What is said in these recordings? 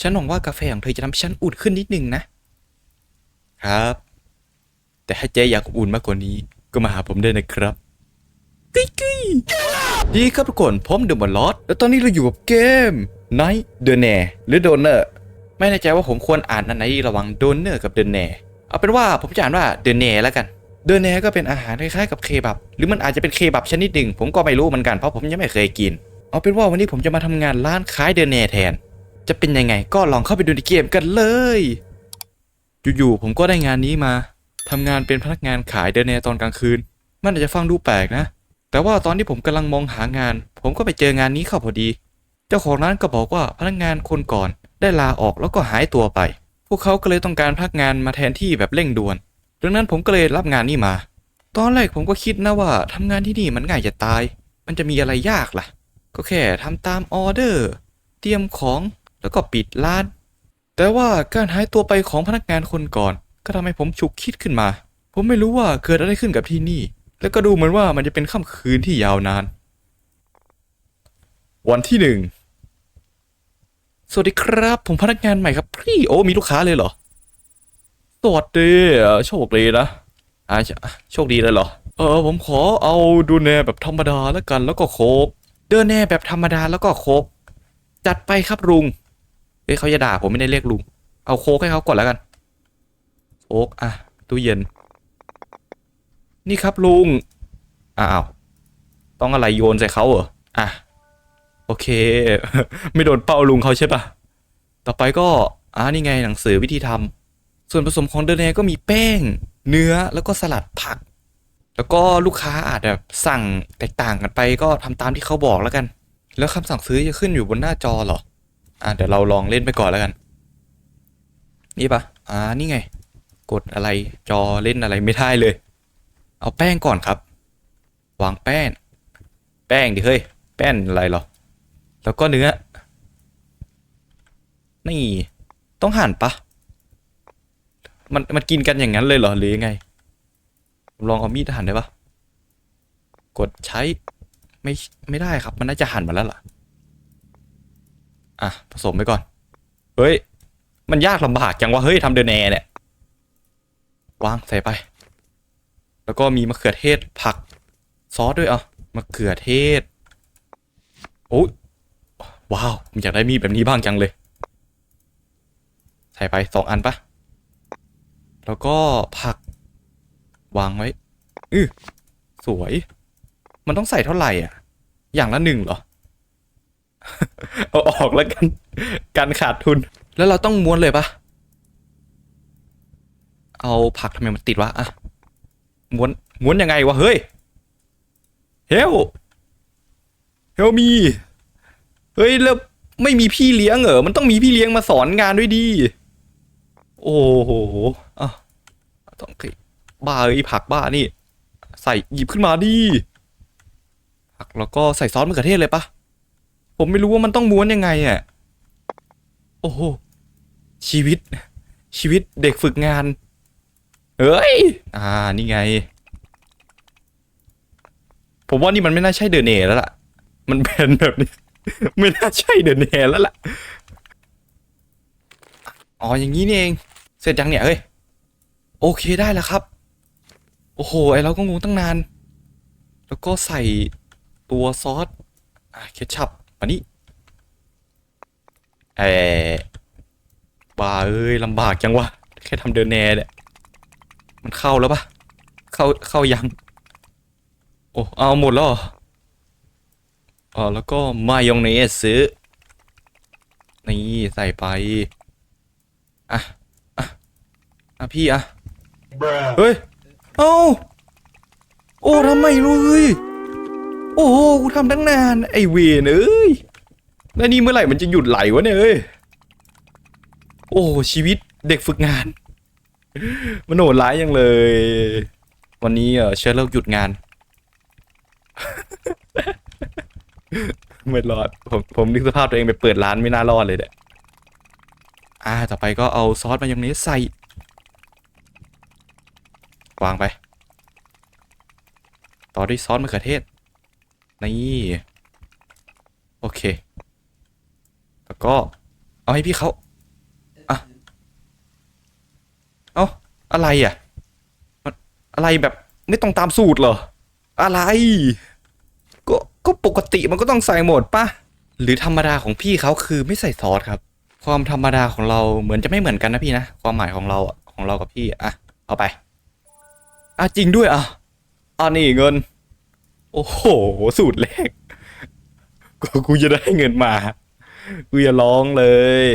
ฉันหวังว่ากาแฟของเธอจะทำให้ฉันอุ่นขึ้นนิดนึงนะ ครับ แต่ถ้าเจ๊อยากอุ่นมากกว่านี้ก็มาหาผมได้นะครับกิ๊กกิ๊กดีครับทุกคนผมเดอะมอลลอดแล้วตอนนี้เราอยู่กับเกม Night the n a r หรือ Donor ไม่แน่ใจว่าผมควรอ่านอันไหนระหว่าง Donor กับ The n a r เอาเป็นว่าผมจะอ่านว่า The n a r แล้วกัน The n a r ก็เป็นอาหารคล้ายๆกับเคบับ หรือมันอาจจะเป็นเคบับชนิดหนึ่งผมก็ไม่รู้เหมือนกันเพราะผมยังไม่เคยกิน เอาเป็นว่าวันนี้ผมจะมาทำงานร้านขาย The n a r แทน จะเป็นยังไงก็ลองเข้าไปดูในเกมกันเลย อยู่ๆผมก็ได้งานนี้มาทำงานเป็นพนักงานขายเดินในตอนกลางคืน มันอาจจะฟังดูแปลกนะ แต่ว่าตอนที่ผมกำลังมองหางาน ผมก็ไปเจองานนี้เข้าพอดี เจ้าของร้านก็บอกว่าพนักงานคนก่อน ได้ลาออกแล้วก็หายตัวไป พวกเขาก็เลยต้องการพนักงานมาแทนที่แบบเร่งด่วน ดังนั้นผมก็เลยรับงานนี้มา ตอนแรกผมก็คิดนะว่าทำงานที่นี่มันง่ายจะตาย มันจะมีอะไรยากล่ะ ก็แค่ทำตามออเดอร์ เตรียมของ แล้วก็ปิดร้าน แต่ว่าการหายตัวไปของพนักงานคนก่อน ก็ทำให้ผมฉุกคิดขึ้นมา ผมไม่รู้ว่าเกิดอะไรขึ้นกับที่นี่ แล้วก็ดูเหมือนว่ามันจะเป็นค่ำคืนที่ยาวนาน วันที่หนึ่งสวัสดีครับ ผมพนักงานใหม่ครับพี่โอ้มีลูกค้าเลยเหรอสวัสดีโชคดีนะอาโชคดีเลยเหรอ เออผมขอเอาดูแนแบบธรรมดาแล้วกันแล้วก็โคกเดินแน่แบบธรรมดาแล้วก็โคกจัดไปครับลุง ฮ้ยเขาจะด่าผมไม่ได้เรียกลุง เอาโค้กให้เขาก่อนแล้วกันโค้กอะตู้เย็น นี่ครับลุง อ้าว ต้องอะไรโยนใส่เขาเหรอ อะ โอเค ไม่โดนเป้าลุงเขาใช่ปะต่อไปก็ อ่านี่ไงหนังสือวิธีทำส่วนผสมของเดนเนก็มีแป้ง เนื้อแล้วก็สลัดผัก แล้วก็ลูกค้าอาจแบบสั่งแตกต่างกันไปก็ทำตามที่เขาบอกแล้วกัน แล้วคำสั่งซื้อจะขึ้นอยู่บนหน้าจอเหรอ อะเดี๋ยวเราลองเล่นไปก่อนแล้วกัน นี่ปะอ่านี่ไง กดอะไรจอเล่นอะไรไม่ได้เลย เอาแป้งก่อนครับ วางแป้ง แป้งดิเฮ้ย แป้งอะไรหรอ แล้วก็เนื้อ นี่ ต้องหั่นปะมันมันกินกันอย่างนั้นเลยเหรอหรือยังไง ลองเอามีดหั่นได้ปะกดใช้ไม่ไม่ได้ครับ มันน่าจะหั่นมาแล้วล่ะ อะผสมไปก่อน เฮ้ย มันยากลำบากจังวะเฮ้ยทำเดนแอนเนี่ยวางใส่ไป แล้วก็มีมะเขือเทศผักซอสด้วยอะมะเขือเทศโอ้ยว้าวผมอยากได้มีดแบบนี้บ้างจังเลย ใส่ไปสองอันปะแล้วก็ผัก วางไว้ อือสวย มันต้องใส่เท่าไหร่อะ อย่างละหนึ่งเหรอ เอาออกแล้วกัน การขาดทุน แล้วเราต้องม้วนเลยปะเอาผักทำไมมันติดวะอะม้วนม้วนยังไงวะเฮ้ยเฮลเฮลมีเฮ้ยแล้วไม่มีพี่เลี้ยงเหรอมันต้องมีพี่เลี้ยงมาสอนงานด้วยดีโอ้โหอะต้องบ้าเอ้ยผักบ้านี่ ใส่หยิบขึ้นมาดิผักแล้วก็ใส่ซอสมะเขือเทศเลยปะ ผมไม่รู้ว่ามันต้องม้วนยังไงอะ โอ้โห ชีวิต ชีวิตเด็กฝึกงาน เฮ้ย อ่า นี่ไง ผมว่านี่มันไม่น่าใช่เดอะเน่แล้วล่ะ มันเป็นแบบนี้ ไม่น่าใช่เดอะเน่แล้วล่ะ อ๋อ อย่างนี้นี่เอง เสร็จยังเนี่ย เฮ้ย โอเคได้แล้วครับ โอ้โห ไอเราก็งงตั้งนาน แล้วก็ใส่ตัวซอส อะ เคชัพ มานี่เออบาเอ้ยลำบากจังวะ แค่ทำเดินแนเนี่ยมันเข้าแล้วปะเข้าเข้ายัง โอ้เอาหมดแล้วเหรออ๋อแล้วก็มายองเนสซื้อ นี่ใส่ไป อะ อะ อะพี่อะ เฮ้ย เอ้า โอ้ทำไมรู้เฮ้ยโอ้โหกูทำตั้งนานไอเวนเอ้ยแล้วนี่เมื่อไหร่มันจะหยุดไหลวะเนี่ยเอ้ยโอ้ชีวิตเด็กฝึกงาน มันโหดร้ายยังเลย วันนี้เออเชิญเลิกหยุดงาน ไม่รอด ผมผมนึกสภาพตัวเองไปเปิดร้านไม่น่ารอดเลยเนี่ยอ่า ต่อไปก็เอาซอสมายองเนสใส่ วางไป ต่อด้วยซอสมะเขือเทศ นี่โอเค แล้วก็เอาให้พี่เขาอะเอาอะไรอะอะไรแบบไม่ต้องตามสูตรเหรอ อะไร ก็ก็ปกติมันก็ต้องใส่หมดปะหรือธรรมดาของพี่เขาคือไม่ใส่ซอสครับ ความธรรมดาของเราเหมือนจะไม่เหมือนกันนะพี่นะความหมายของเราของเรากับพี่อะเอาไปอะจริงด้วยอะอันนี้เงิน โอ้โห สูตรแรกกูกูจะได้เงินมา กูจะร้องเลย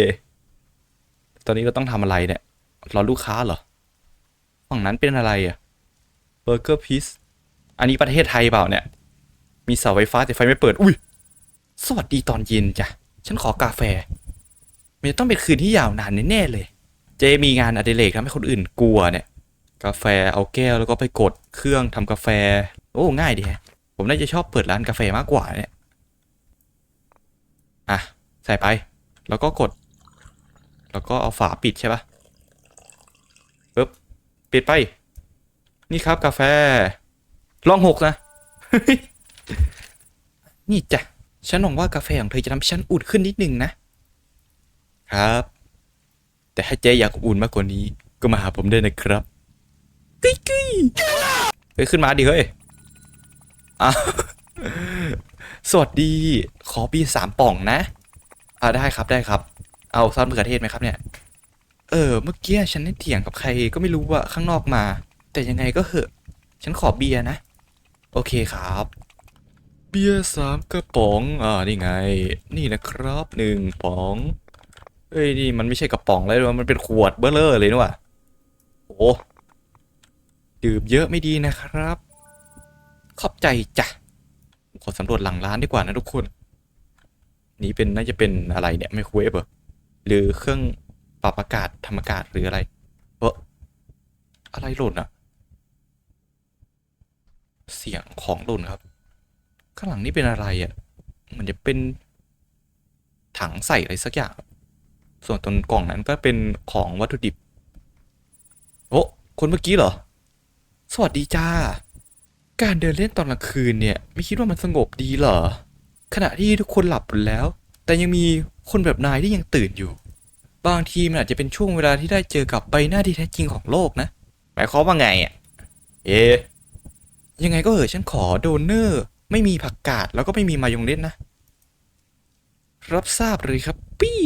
ตอนนี้เราต้องทำอะไรเนี่ย รอลูกค้าเหรอ ฝั่งนั้นเป็นอะไรอะเบอร์เกอร์พีซอันนี้ประเทศไทยเปล่าเนี่ย มีเสาไฟฟ้าแต่ไฟไม่เปิด อุ้ย สวัสดีตอนเย็นจ้ะ ฉันขอกาแฟ มันจะต้องเป็นคืนที่ยาวนานแน่ๆเลย เจมีงานอดิเรกทำให้คนอื่นกลัวเนี่ย กาแฟเอาแก้วแล้วก็ไปกดเครื่องทำกาแฟ โอ้ ง่ายดีฮะ ผมน่าจะชอบเปิดร้านกาแฟมากกว่าเนี่ย อะ ใส่ไป แล้วก็กด แล้วก็เอาฝาปิดใช่ปะปึ๊บ ปิดไป นี่ครับกาแฟ ลองหกนะ นี่จ้ะ ฉันหวังว่ากาแฟของเธอจะทำให้ฉันอุ่นขึ้นนิดนึงนะ ครับ แต่ถ้าเจ๊อยากอุ่นมากกว่านี้ ก็มาหาผมได้นะครับกึ้ยกึ้ยเฮ้ยขึ้นมาดิเฮ้ย อะสวัสดี ขอปีสามป่องนะอ่าได้ครับได้ครับ เอาซอสมะเขือเทศไหมครับเนี่ย เออ เมื่อกี้ฉันได้เถียงกับใครก็ไม่รู้ว่าข้างนอกมา แต่ยังไงก็เหอะ ฉันขอเบียร์นะ โอเคครับ เบียร์สามกระป๋องอ่านี่ไง นี่นะครับหนึ่งป๋องเอ้ยนี่มันไม่ใช่กระป๋องเลยมันเป็นขวดเบ้อเลอร์เลยนี่ว่าโอ้ดื่มเยอะไม่ดีนะครับ ใจจ้ะขอสำรวจหลังร้านดีกว่านะทุกคน นี่เป็นน่าจะเป็นอะไรเนี่ยไมโครเวฟเหรอหรือเครื่องปรับอากาศทำอากาศหรืออะไรเอออะไรหล่นอะเสียงของหล่นครับ ข้างหลังนี่เป็นอะไรอะเหมันจะเป็นถังใส่อะไรสักอย่าง ส่วนตรงกล่องนั้นก็เป็นของวัตถุดิบ โอ้คนเมื่อกี้เหรอ สวัสดีจ้า การเดินเล่นตอนกลางคืนเนี่ย ไม่คิดว่ามันสงบดีเหรอ ขณะที่ทุกคนหลับหมดแล้ว แต่ยังมีคนแบบนายที่ยังตื่นอยู่ บางทีมันอาจจะเป็นช่วงเวลาที่ได้เจอกับใบหน้าที่แท้จริงของโลกนะหมายความว่าไงอะ เอ๊ะยังไงก็เหอะฉันขอโดนเนอร์ ไม่มีผักกาดแล้วก็ไม่มีมายองเนสนะ รับทราบเลยครับปี้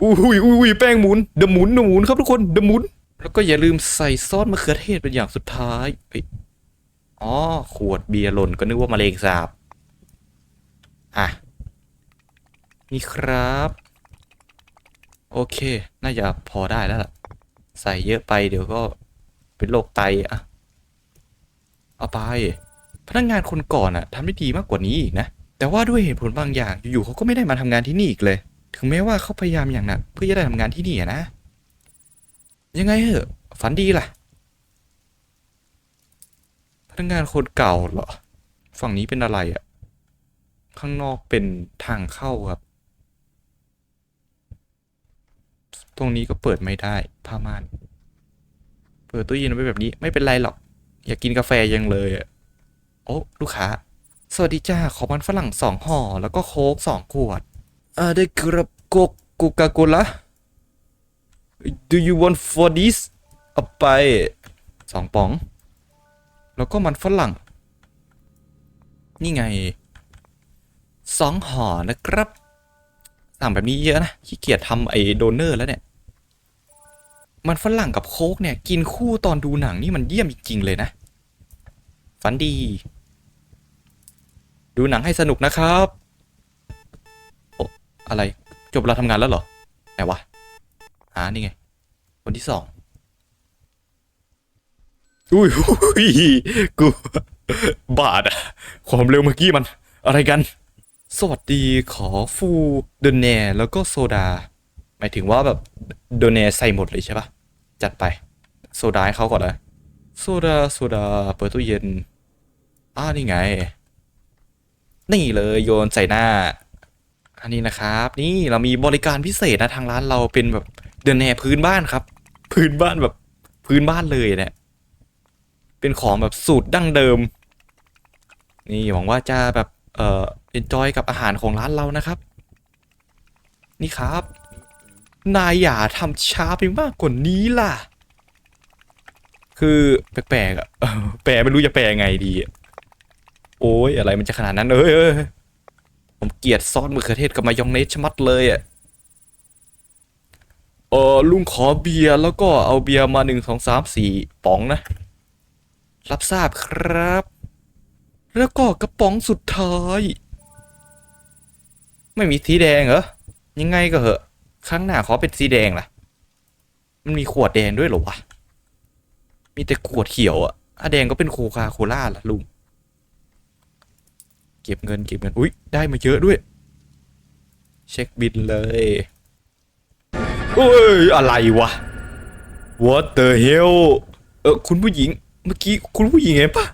อุ้ยอุ้ยอุ้ยแป้งหมุนเดอะหมุนเดอะหมุนครับทุกคนเดอะหมุน แล้วก็อย่าลืมใส่ซอสมะเขือเทศเป็นอย่างสุดท้ายเอ๋อ ขวดเบียร์หล่นก็นึกว่ามะเร็งสาบ อะ นี่ครับ โอเค น่าจะพอได้แล้วล่ะ ใส่เยอะไปเดี๋ยวก็เป็นโรคไตอะ เอาไป พนักงานคนก่อนอะทำได้ดีมากกว่านี้อีกนะ แต่ว่าด้วยเหตุผลบางอย่าง อยู่ๆเขาก็ไม่ได้มาทำงานที่นี่อีกเลย ถึงแม้ว่าเขาพยายามอย่างหนักเพื่อจะได้ทำงานที่นี่นะ ยังไงเหอะฝันดีล่ะ พนักงานคนเก่าเหรอ ฝั่งนี้เป็นอะไรอะข้างนอกเป็นทางเข้าครับ ตรงนี้ก็เปิดไม่ได้ผ้าม่าน เปิดตู้เย็นไว้แบบนี้ไม่เป็นไรหรอก อยากกินกาแฟยังเลยอะโอ้ลูกค้า สวัสดีจ้า ขอมันฝรั่งสองห่อ แล้วก็โค้กสองขวดอ่าได้ครับโกโกกาโกล่า Do you want for this เอาไปสองป๋อง แล้วก็มันฝรั่ง นี่ไงสองห่อนะครับ สั่งแบบนี้เยอะนะขี้เกียจทำไอ้โดเนอร์แล้วเนี่ย มันฝรั่งกับโค้กเนี่ย กินคู่ตอนดูหนังนี่มันเยี่ยมจริง ๆ เลยนะ ฝันดี ดูหนังให้สนุกนะครับโอ้อะไรจบเวลาทำงานแล้วเหรอไหนวะหานี่ไงคนที่สอง อุ้ยอุ้ยกูบาดอะความเร็วเมื่อกี้มัน อะไรกัน สวัสดีขอฟูเดนเนแล้วก็โซดา หมายถึงว่าแบบโดเนใส่หมดเลยใช่ปะจัดไป โซดาให้เขาก่อนเลยโซดาโซดาเปิดตู้เย็นอ่านี่ไง นี่เลยโยนใส่หน้า อันนี้นะครับ นี่เรามีบริการพิเศษนะทางร้านเราเป็นแบบเดนแนพื้นบ้านครับ พื้นบ้านแบบพื้นบ้านเลยเนี่ย เป็นของแบบสูตรดั้งเดิม นี่หวังว่าจะแบบเอ่อเอนจอยกับอาหารของร้านเรานะครับ นี่ครับ นายอย่าทำช้าไปมากกว่านี้ล่ะ คือแปลกๆอะแปลไม่รู้จะแปลไงดีอะโอ้ยอะไรมันจะขนาดนั้นเอ้ยเออผมเกลียดซอสมะเขือเทศกับมายองเนสชะมัดเลยอะเออลุงขอเบียร์แล้วก็เอาเบียร์มาหนึ่งสองสามสี่ป๋องนะ รับทราบครับ แล้วก็กระป๋องสุดท้าย ไม่มีสีแดงเหรอ ยังไงก็เหอะ ครั้งหน้าขอเป็นสีแดงล่ะ มันมีขวดแดงด้วยเหรอวะ มีแต่ขวดเขียวอะถ้าแดงก็เป็นโคคาโคล่าล่ะลุง เก็บเงินเก็บเงิน อุ๊ย ได้มาเยอะด้วย เช็คบินเลยเอ้ย อะไรวะ What the hell เออคุณผู้หญิง เมื่อกี้คุณผู้หญิงเห็นปะ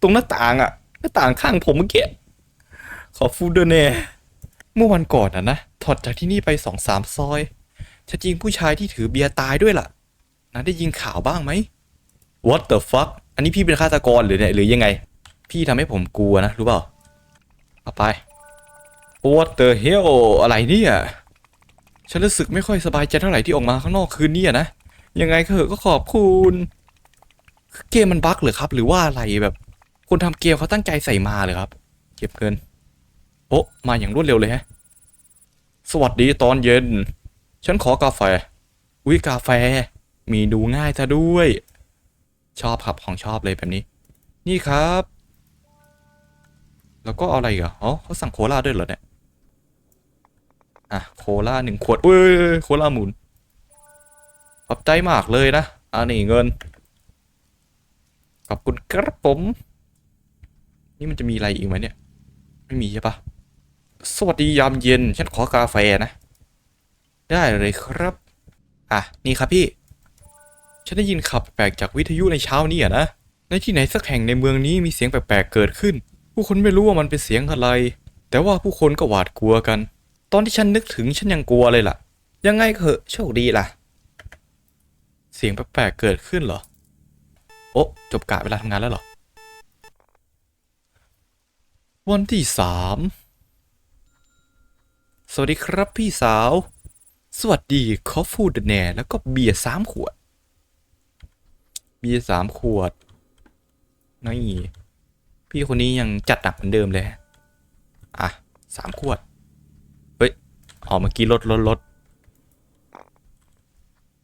ตรงหน้าต่างอะหน้าต่างข้างผมเมื่อกี้ขอฟูดด้วยแน่เมื่อวันก่อนอะนะถอดจากที่นี่ไปสองสามซอยจะจริงผู้ชายที่ถือเบียร์ตายด้วยล่ะนะได้ยินข่าวบ้างไหม What the fuck อันนี้พี่เป็นฆาตกรหรือเนี่ยหรือยังไง พี่ทำให้ผมกลัวนะ รู้เปล่าเอาไป What the hell อะไรเนี่ยฉันรู้สึกไม่ค่อยสบายใจเท่าไหร่ที่ออกมาข้างนอกคืนนี้นะ ยังไงก็เถอะก็ขอบคุณ เกมมันบั๊กหรือครับ หรือว่าอะไรแบบคนทำเกมเขาตั้งใจใส่มาเลยครับ เก็บเงินโอ้มาอย่างรวดเร็วเลยฮะ สวัสดีตอนเย็น ฉันขอกาแฟอุ้ยกาแฟ มีดูง่ายซะด้วย ชอบครับของชอบเลยแบบนี้ นี่ครับ แล้วก็อะไรอีกอะอ๋อเขาสั่งโคลาด้วยเหรอเนี่ยอะโคลาหนึ่งขวดเอ้ยโคลาหมุนขอบใจมากเลยนะอันนี้เงิน ขอบคุณครับผม นี่มันจะมีอะไรอีกไหมเนี่ย ไม่มีใช่ปะสวัสดียามเย็น ฉันขอกาแฟนะ ได้เลยครับ อะ นี่ครับพี่ ฉันได้ยินข่าวแปลกจากวิทยุในเช้านี้อะนะ ในที่ไหนสักแห่งในเมืองนี้มีเสียงแปลกๆเกิดขึ้น ผู้คนไม่รู้ว่ามันเป็นเสียงอะไร แต่ว่าผู้คนก็หวาดกลัวกัน ตอนที่ฉันนึกถึงฉันยังกลัวเลยล่ะ ยังไงก็เหอะโชคดีล่ะ เสียงแปลกๆเกิดขึ้นเหรอ โอ้จบกะเวลาทำงานแล้วเหรอ วันที่สามสวัสดีครับพี่สาว สวัสดีคอฟฟูดแน่แล้วก็เบียร์สามขวด เบียร์สามขวดนี่พี่คนนี้ยังจัดหนักเหมือนเดิมเลย อะสามขวด เฮ้ยออกเมื่อกี้ลดลดลด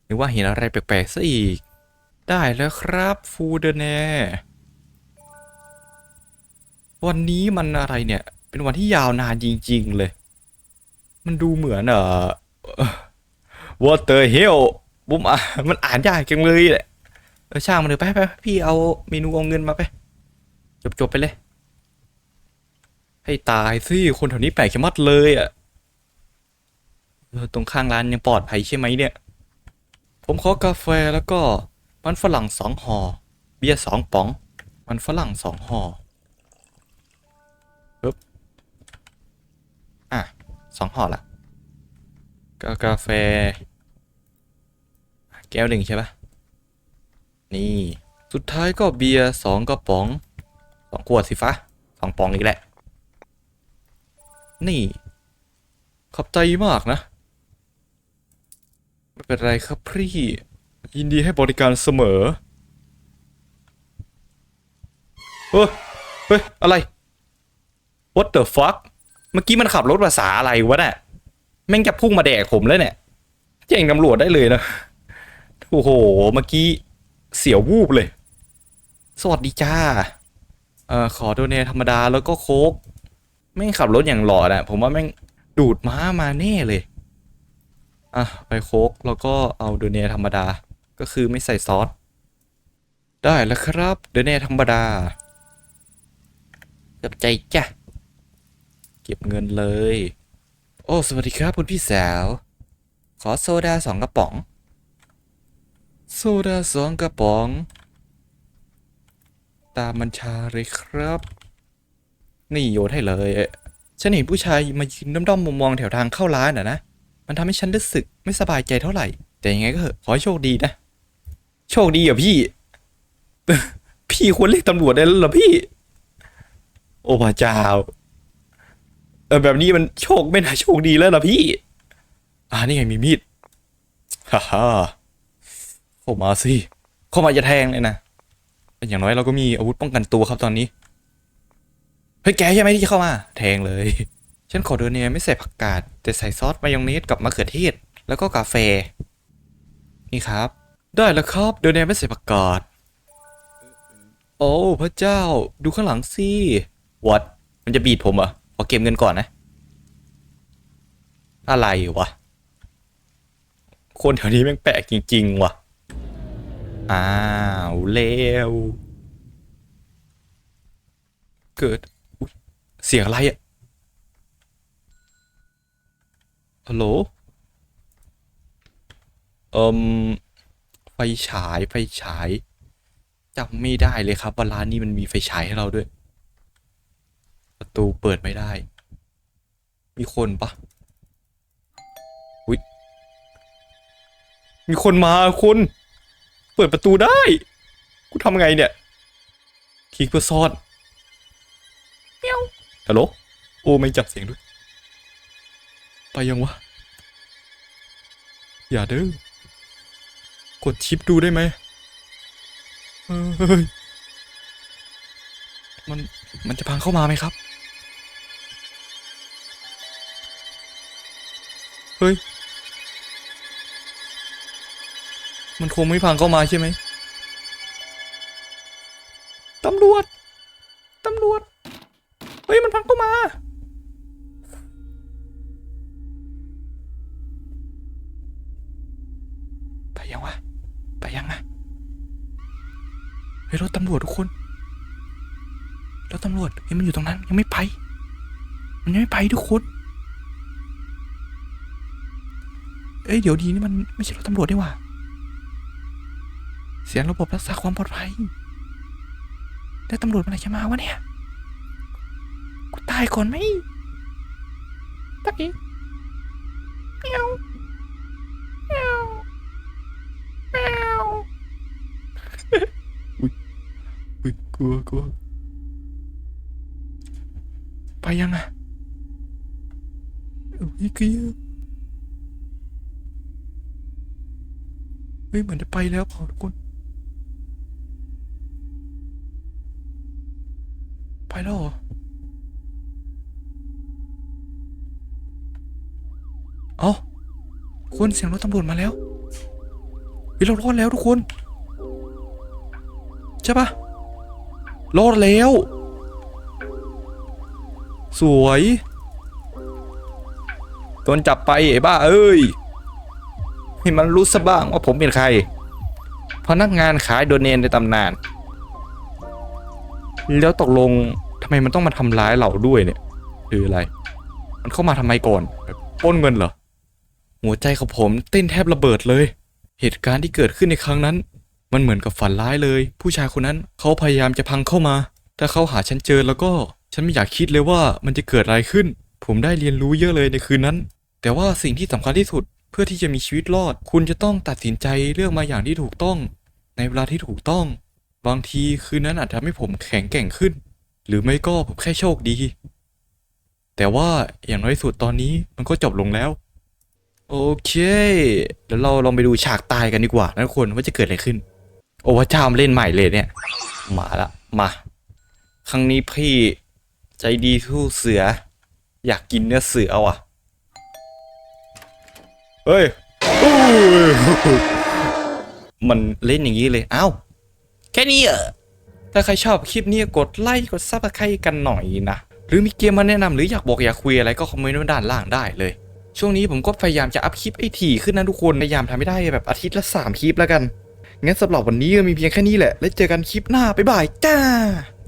นึกว่าเห็นอะไรแปลกๆซะอีก ได้แล้วครับฟูเดแน่วันนี้มันอะไรเนี่ย เป็นวันที่ยาวนานจริง ๆ เลย มันดูเหมือนเอ่อ What the hell บุมอะมันอ่านยากจังเลยแหละเออช่างมันเถอะไปไปพี่เอาเมนูเอาเงินมาไป จบจบไปเลย ให้ตายสิคนแถวนี้แปลกชะมัดเลยอะเออตรงข้างร้านยังปลอดภัยใช่ไหมเนี่ย ผมขอกาแฟแล้วก็ มันฝรั่งสองห่อ เบียร์สองป๋อง มันฝรั่งสองห่อปึ๊บ อะสองห่อละกากาแฟ แก้วหนึ่งใช่ปะนี่ สุดท้ายก็เบียร์สองกระป๋องสองขวดสิฟ้าสองป๋องอีกแหละ นี่ ขอบใจมากนะ ไม่เป็นไรครับพี่ ยินดีให้บริการเสมอเฮ้ยเฮ้ย อะไร What the fuck เมื่อกี้มันขับรถภาษาอะไรวะเนี่ยแม่งจะพุ่งมาแดกผมแล้วเนี่ยแจ้งตำรวจได้เลยนะ โอ้โห เมื่อกี้เสียววูบเลย สวัสดีจ้า เอ่อ ขอโดเนธรรมดาแล้วก็โค้กแม่งขับรถอย่างหล่อนะผมว่าแม่งดูดม้ามาแน่เลย อะ ไปโค้กแล้วก็เอาโดเนธรรมดา ก็คือไม่ใส่ซอส ได้แล้วครับโดเนทธรรมดาเกับใจจ้ะ เก็บเงินเลย โอ้ สวัสดีครับคุณพี่สาว ขอโซดาสองกระป๋อง โซดาสองกระป๋อง ตามบัญชาเลยครับ นี่โยนให้เลย ฉันเห็นผู้ชายมายืนด้อมๆมองๆแถวทางเข้าร้านอะนะ มันทำให้ฉันรู้สึกไม่สบายใจเท่าไหร่ แต่ยังไงก็เถอะขอให้โชคดีนะ โชคดีเหรอพี่ พี่ควรเรียกตำรวจได้แล้วเหรอพี่ โอ้พระเจ้า เออแบบนี้มันโชคไม่น่าโชคดีแล้วล่ะพี่ อ่านี่ไงมีมีด ฮ่าฮ่าเข้ามาสิเข้ามาจะแทงเลยนะอย่างน้อยเราก็มีอาวุธป้องกันตัวครับตอนนี้ เฮ้ยแกใช่ไหมที่เข้ามา แทงเลย ฉันขอเดอเนี่ยไม่ใส่ผักกาดแต่ใส่ซอสมายองเนสกับมะเขือเทศ แล้วก็กาแฟ นี่ครับ ได้แล้วครับ เดอเนี่ยไม่ใส่ผักกาดโอ้พระเจ้า ดูข้างหลังสิวัดมันจะบีดผมเหรอขอเก็บเงินก่อนนะ อะไรวะ คนแถวนี้แม่งแปลกจริง ๆ ว่ะ อ้าวเลวเกิดเสียงอะไรอะฮัลโหลอ่ม ฟฉายไฟฉายจำไม่ได้เลยครับว่าร้านนี้มันมีไฟฉายให้เราด้วย ประตูเปิดไม่ได้ มีคนปะอุ๊ยมีคนมาคุณเปิดประตูได้ กูทำไงเนี่ย คลิกเพื่อซ่อนเมียวฮัลโหลโอ้ไม่จับเสียงด้วย ไปยังวะ อย่าเด้อ กดชิปดูได้ไหมเฮ้ยมันมันจะพังเข้ามาไหมครับ เฮ้ย มันคงไม่พังเข้ามาใช่ไหมตำรวจำรวจทุกคนรถตำรวจเฮ้มันอยู่ตรงนั้น ยังไม่ไป มันยังไม่ไปทุกคน เอ้ยเดี๋ยวดีนี่มันไม่ใช่รถตำรวจนี่หว่า เสียงระบบรักษาความปลอดภัยแล้วตำรวจมื่อไรจะมาวะเนี่ย กูตายก่อนไหมตะกี้เมียวเมียวเมียวอุ้ยอุ้ยก ลัวกลัวไปยังอะอุ้ยเกลียเฮ้ยเหมือนจะไปแล้วเปล่าทุกคนไปแล้วเหรอเอาคนเสียงรถตำรวจมาแล้วเฮ้ยเรารอดแล้วทุกคน ใช่ปะ รอดแล้ว สวยโดนจับไปไอ้บ้า เอ้ย ให้มันรู้ซะบ้างว่าผมเป็นใคร พนักงานขายโดเนนในตำนาน แล้วตกลงทำไมมันต้องมาทำร้ายเราด้วยเนี่ย คืออะไร มันเข้ามาทำไมก่อนปล้นเงินเหรอ หัวใจของผมเต้นแทบระเบิดเลย เหตุการณ์ที่เกิดขึ้นในครั้งนั้น มันเหมือนกับฝันร้ายเลย ผู้ชายคนนั้นเขาพยายามจะพังเข้ามา ถ้าเขาหาฉันเจอแล้วก็ ฉันไม่อยากคิดเลยว่ามันจะเกิดอะไรขึ้น ผมได้เรียนรู้เยอะเลยในคืนนั้น แต่ว่าสิ่งที่สำคัญที่สุดเพื่อที่จะมีชีวิตรอด คุณจะต้องตัดสินใจเลือกมาอย่างที่ถูกต้อง ในเวลาที่ถูกต้อง บางทีคืนนั้นอาจทำให้ผมแข็งแกร่งขึ้น หรือไม่ก็ผมแค่โชคดี แต่ว่าอย่างน้อยสุดตอนนี้มันก็จบลงแล้ว โอเคเดี๋ยวเราลองไปดูฉากตายกันดีกว่านะทุกคนว่าจะเกิดอะไรขึ้น โอ้พระเจ้าเล่นใหม่เลยเนี่ย มาละมา ครั้งนี้พี่ใจดีสู้เสือ อยากกินเนื้อเสือเอาอะเฮ้ยมันเล่นอย่างนี้เลยเอ้าแค่นี้เหรอถ้าใครชอบคลิปนี้กดไลค์กดซับสไครต์กันหน่อยนะ หรือมีเกมมาแนะนำหรืออยากบอกอยากคุยอะไรก็คอมเมนต์ไว้ด้านล่างได้เลย ช่วงนี้ผมก็พยายามจะอัพคลิปไอ้ถี่ขึ้นนะทุกคน พยายามทำให้ได้แบบอาทิตย์ละ 3 คลิปแล้วกัน งั้นสำหรับวันนี้ก็มีเพียงแค่นี้แหละ แล้วเจอกันคลิปหน้า บ๊ายบายจ้า